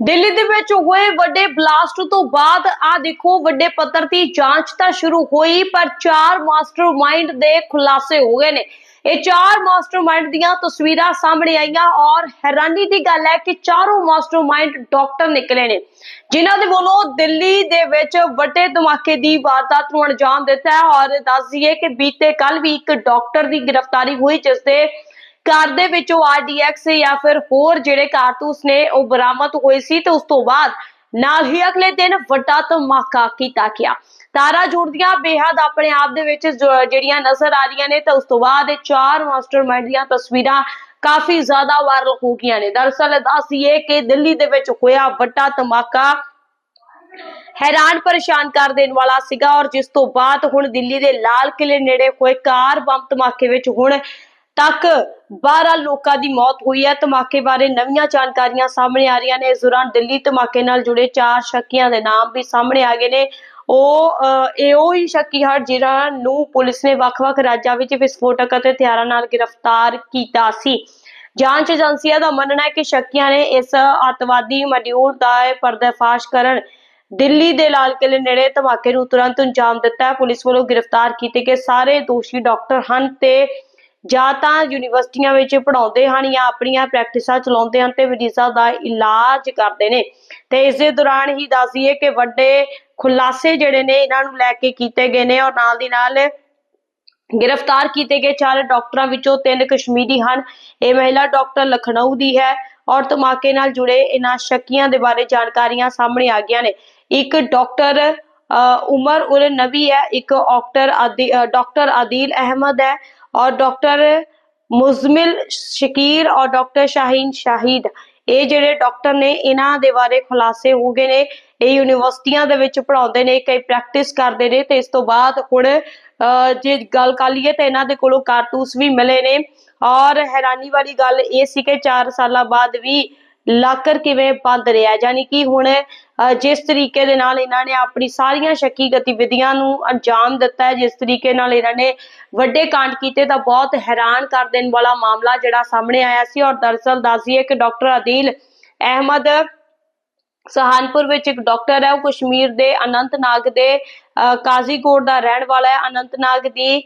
ਦਿੱਲੀ ਦੇ ਵਿੱਚ ਹੋਏ ਵੱਡੇ ਬਲਾਸਟ ਤੋਂ ਬਾਅਦ ਆ ਦੇਖੋ, ਵੱਡੇ ਪੱਧਰ ਦੀ ਜਾਂਚ ਤਾਂ ਸ਼ੁਰੂ ਹੋਈ, ਪਰ ਚਾਰ ਮਾਸਟਰਮਾਈਂਡ ਦੇ ਖੁਲਾਸੇ ਹੋ ਗਏ ਨੇ। ਇਹ ਚਾਰ ਮਾਸਟਰਮਾਈਂਡ ਦੀਆਂ ਤਸਵੀਰਾਂ ਸਾਹਮਣੇ ਆਈਆਂ ਔਰ ਹੈਰਾਨੀ ਦੀ ਗੱਲ ਹੈ ਕਿ ਚਾਰੋਂ ਮਾਸਟਰਮਾਈਂਡ ਡਾਕਟਰ ਨਿਕਲੇ ਨੇ, ਜਿਨ੍ਹਾਂ ਦੇ ਵੱਲੋਂ ਦਿੱਲੀ ਦੇ ਵਿੱਚ ਵੱਡੇ ਧਮਾਕੇ ਦੀ ਵਾਰਦਾਤ ਨੂੰ ਅੰਜਾਮ ਦਿੱਤਾ ਹੈ। ਔਰ ਦੱਸ ਦਈਏ ਕਿ ਬੀਤੇ ਕੱਲ ਵੀ ਇੱਕ ਡਾਕਟਰ ਦੀ ਗ੍ਰਿਫਤਾਰੀ ਹੋਈ, ਜਿਸ ਦੇ ਘਰ ਦੇ ਵਿੱਚੋਂ ਆਰਡੀਐਕਸ ਜਾਂ ਫਿਰ ਹੋਰ ਜਿਹੜੇ ਕਾਰਤੂਸ ਨੇ, ਉਹ ਬਰਾਮਦ ਹੋਏ ਸੀ ਤੇ ਉਸ ਤੋਂ ਬਾਅਦ ਨਾਲ ਹੀ ਅਗਲੇ ਦਿਨ ਵੱਡਾ ਧਮਾਕਾ ਕੀਤਾ ਗਿਆ। ਤਾਰਾ ਜੁੜਦੀਆਂ, ਬੇਹੱਦ ਆਪਣੇ ਆਪ ਦੇ ਵਿੱਚ ਜਿਹੜੀਆਂ ਨਜ਼ਰ ਆ ਰਹੀਆਂ ਨੇ ਤਾਂ ਉਸ ਤੋਂ ਬਾਅਦ ਇਹ ਚਾਰ ਮਾਸਟਰਮਾਈਂਡ ਦੀਆਂ ਤਸਵੀਰਾਂ ਕਾਫੀ ਜ਼ਿਆਦਾ ਵਾਇਰਲ ਹੋ ਗਈਆਂ ਨੇ। ਦਰਅਸਲ ਦੱਸੀਏ ਕਿ ਦਿੱਲੀ ਦੇ ਵਿੱਚ ਹੋਇਆ ਵੱਡਾ ਧਮਾਕਾ। ਹੈਰਾਨ ਪਰੇਸ਼ਾਨ ਕਰ ਦੇਣ ਵਾਲਾ ਸੀਗਾ ਔਰ ਜਿਸ ਤੋਂ ਬਾਅਦ ਹੁਣ ਦਿੱਲੀ ਦੇ ਲਾਲ ਕਿਲੇ ਨੇੜੇ ਹੋਏ ਕਾਰ ਬੰਬ ਧਮਾਕੇ ਵਿੱਚ ਹੁਣ ਤੱਕ 12 ਲੋਕਾਂ ਦੀ ਮੌਤ ਹੋਈ ਹੈ। ਧਮਾਕੇ ਬਾਰੇ ਨਵੀਆਂ ਜਾਣਕਾਰੀਆਂ ਸਾਹਮਣੇ ਆ ਰਹੀਆਂ ਨੇ। ਇਸ ਦੌਰਾਨ ਦਿੱਲੀ ਧਮਾਕੇ ਨਾਲ ਜੁੜੇ ਚਾਰ ਸ਼ੱਕੀਆਂ ਦੇ ਨਾਮ ਵੀ ਸਾਹਮਣੇ ਆ ਗਏ ਨੇ। ਉਹ ਇਹ ਉਹ ਹੀ ਸ਼ੱਕੀ ਹਨ ਜਿਨ੍ਹਾਂ ਨੂੰ ਪੁਲਿਸ ਨੇ ਵੱਖ-ਵੱਖ ਰਾਜਾਂ ਵਿੱਚ ਵਿਸਫੋਟਕ ਅਤੇ ਹਥਿਆਰਾਂ ਨਾਲ ਗ੍ਰਿਫਤਾਰ ਕੀਤਾ ਸੀ। ਜਾਂਚ ਏਜੰਸੀਆਂ ਦਾ ਮੰਨਣਾ ਹੈ ਕਿ ਸ਼ੱਕੀਆਂ ਨੇ ਇਸ ਅੱਤਵਾਦੀ ਮੋਡਿਊਲ ਦਾ ਪਰਦਾਫਾਸ਼ ਕਰਨ ਦਿੱਲੀ ਦੇ ਲਾਲ ਕਿਲੇ ਨੇੜੇ ਧਮਾਕੇ ਨੂੰ ਤੁਰੰਤ ਅੰਜਾਮ ਦਿੱਤਾ। ਪੁਲਿਸ ਵੱਲੋਂ ਗ੍ਰਿਫਤਾਰ ਕੀਤੇ ਗਏ ਸਾਰੇ ਦੋਸ਼ੀ ਡਾਕਟਰ ਹਨ ਤੇ ਜਾਂ ਤਾਂ ਯੂਨੀਵਰਸਿਟੀਆਂ ਵਿੱਚ ਪੜ੍ਹਾਉਂਦੇ ਹਨ ਜਾਂ ਆਪਣੀਆਂ ਪ੍ਰੈਕਟਿਸਾਂ ਚਲਾਉਂਦੇ ਹਨ ਤੇ ਮਰੀਜ਼ਾਂ ਦਾ ਇਲਾਜ ਕਰਦੇ ਨੇ। ਤੇ ਇਸ ਦੇ ਦੌਰਾਨ ਹੀ ਦੱਸੀਏ ਕਿ ਵੱਡੇ ਖੁਲਾਸੇ ਜਿਹੜੇ ਨੇ ਇਹਨਾਂ ਨੂੰ ਲੈ ਕੇ ਕੀਤੇ ਗਏ ਨੇ ਔਰ ਨਾਲ ਦੀ ਨਾਲ ਗ੍ਰਿਫਤਾਰ ਕੀਤੇ ਗਏ ਚਾਰ ਡਾਕਟਰਾਂ ਵਿੱਚੋਂ ਤਿੰਨ ਕਸ਼ਮੀਰੀ ਹਨ। ਇਹ ਮਹਿਲਾ ਡਾਕਟਰ ਲਖਨਊ ਦੀ ਹੈ ਔਰ ਧਮਾਕੇ ਨਾਲ ਜੁੜੇ ਇਹਨਾਂ ਸ਼ੱਕੀਆਂ ਦੇ ਬਾਰੇ ਜਾਣਕਾਰੀਆਂ ਸਾਹਮਣੇ ਆ ਗਈਆਂ ਨੇ। ਇੱਕ ਡਾਕਟਰ ਅ, ਉਮਰ ਉਲ ਨਬੀ ਹੈ ਇੱਕ ਡਾਕਟਰ ਆਦਿ ਅ, ਡਾਕਟਰ ਆਦਿਲ ਅਹਿਮਦ ਹੈ ਔਰ ਮੁਜ਼ਮਿਲ ਸ਼ਕੀਰ ਔਰ ਡਾਕਟਰ ਸ਼ਾਹੀਨ ਸ਼ਾਹਿਦ। ਇਹ ਜਿਹੜੇ ਡਾਕਟਰ ਨੇ ਇਹਨਾਂ ਦੇ ਬਾਰੇ ਖੁਲਾਸੇ ਹੋ ਗਏ ਨੇ। ਇਹ ਯੂਨੀਵਰਸਿਟੀਆਂ ਦੇ ਵਿੱਚ ਪੜ੍ਹਾਉਂਦੇ ਨੇ ਕਈ ਪ੍ਰੈਕਟਿਸ ਕਰਦੇ ਨੇ ਤੇ ਇਸ ਤੋਂ ਬਾਅਦ ਹੁਣ ਜੇ ਗੱਲ ਕਰ ਲਈਏ ਤਾਂ ਇਹਨਾਂ ਦੇ ਕੋਲੋਂ ਕਾਰਤੂਸ ਵੀ ਮਿਲੇ ਨੇ। ਔਰ ਹੈਰਾਨੀ ਵਾਲੀ ਗੱਲ ਇਹ ਸੀ ਕਿ 4 ਸਾਲਾਂ ਬਾਅਦ ਵੀ ਲਾਕਰ ਕਿਵੇਂ ਬੰਦ ਰਿਹਾ ਯਾਨੀ ਕਿ ਹੁਣ ਜਿਸ ਤਰੀਕੇ ਦੇ ਨਾਲ ਇਹਨਾਂ ਨੇ ਆਪਣੀ ਸਾਰੀਆਂ ਸ਼ੱਕੀ ਗਤੀਵਿਧੀਆਂ ਨੂੰ ਅੰਜਾਮ ਦਿੱਤਾ ਹੈ, ਜਿਸ ਤਰੀਕੇ ਨਾਲ ਇਹਨਾਂ ਨੇ ਵੱਡੇ ਕਾਂਡ ਕੀਤੇ ਤਾਂ ਬਹੁਤ ਹੈਰਾਨ ਕਰ ਦੇਣ ਵਾਲਾ ਮਾਮਲਾ ਜਿਹੜਾ ਸਾਹਮਣੇ ਆਇਆ ਸੀ ਔਰ ਦਰਅਸਲ ਦੱਸੀਏ ਕਿ ਡਾਕਟਰ ਆਦਿਲ ਅਹਿਮਦ ਸਹਾਨਪੁਰ ਵਿੱਚ ਇੱਕ ਡਾਕਟਰ ਹੈ, ਉਹ ਕਸ਼ਮੀਰ ਦੇ ਅਨੰਤਨਾਗ ਦੇ ਕਾਜ਼ੀਕੋਟ ਦਾ ਰਹਿਣ ਵਾਲਾ ਹੈ। ਅਨੰਤਨਾਗ ਦੀ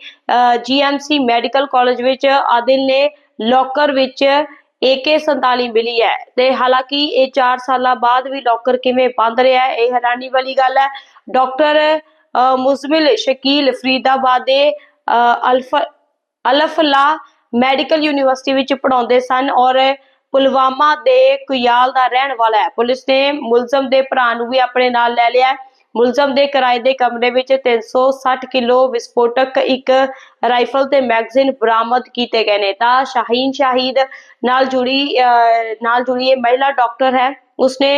ਜੀਐਮਸੀ ਮੈਡੀਕਲ ਕਾਲਜ ਵਿੱਚ ਆਦਿਲ ਨੇ ਲੋਕਰ ਵਿੱਚ AK47 ਮਿਲੀ ਹੈ ਤੇ ਹਾਲਾਂਕਿ ਇਹ 4 ਸਾਲਾਂ ਬਾਅਦ ਵੀ ਲੋਕਰ ਕਿਵੇਂ ਬੰਦ ਰਿਹਾ ਹੈ ਇਹ ਹੈਰਾਨੀ ਵਾਲੀ ਗੱਲ ਹੈ। ਡਾਕਟਰ ਮੁਜ਼ਮਿਲ ਸ਼ਕੀਲ ਫਰੀਦਾਬਾਦ ਦੇ ਅਹ, ਅਲਫਲਾ ਮੈਡੀਕਲ ਯੂਨੀਵਰਸਿਟੀ ਵਿੱਚ ਪੜ੍ਹਾਉਂਦੇ ਸਨ ਔਰ ਪੁਲਵਾਮਾ ਦੇ ਕੁਯਾਲ ਦਾ ਰਹਿਣ ਵਾਲਾ ਹੈ। ਪੁਲਿਸ ਨੇ ਮੁਲਜ਼ਮ ਦੇ ਭਰਾ ਨੂੰ ਵੀ ਆਪਣੇ ਨਾਲ ਲੈ ਲਿਆ ਮੁਲਜ਼ਮ ਦੇ ਕਿਰਾਏ ਦੇ ਕਮਰੇ ਵਿੱਚ 360 ਕਿਲੋ ਵਿਸਫੋਟਕ ਇੱਕ ਰਾਈਫਲ ਤੇ ਮੈਗਜ਼ੀਨ ਬਰਾਮਦ ਕੀਤੇ ਗਏ ਨੇ। ਤਾਂ ਸ਼ਾਹੀਨ ਸ਼ਾਹਿਦ ਨਾਲ ਜੁੜੀ ਨਾਲ ਜੁੜੀ ਇਹ ਮਹਿਲਾ ਡਾਕਟਰ ਹੈ। ਉਸਨੇ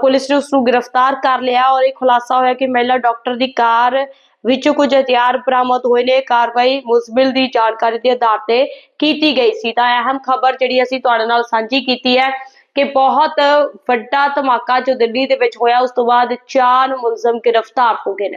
ਪੁਲਿਸ ਨੇ ਉਸ ਨੂੰ ਗ੍ਰਿਫਤਾਰ ਕਰ ਲਿਆ ਔਰ ਇਹ ਖੁਲਾਸਾ ਹੋਇਆ ਕਿ ਮਹਿਲਾ ਡਾਕਟਰ ਦੀ ਕਾਰ ਵਿੱਚੋਂ ਕੁਝ ਹਥਿਆਰ ਬਰਾਮਦ ਹੋਏ ਨੇ। ਕਾਰਵਾਈ ਮੁਸਬਿਲ ਦੀ ਜਾਣਕਾਰੀ ਦੇ ਆਧਾਰ ਤੇ ਕੀਤੀ ਗਈ ਸੀ। ਤਾਂ ਅਹਿਮ ਖਬਰ ਜਿਹੜੀ ਅਸੀਂ ਤੁਹਾਡੇ ਨਾਲ ਸਾਂਝੀ ਕੀਤੀ ਹੈ। ਕਿ ਬਹੁਤ ਵੱਡਾ ਧਮਾਕਾ ਜੋ ਦਿੱਲੀ ਦੇ ਵਿੱਚ ਹੋਇਆ, ਉਸ ਤੋਂ ਬਾਅਦ ਚਾਰ ਮੁਲਜ਼ਮ ਗ੍ਰਿਫਤਾਰ ਹੋ ਗਏ ਨੇ।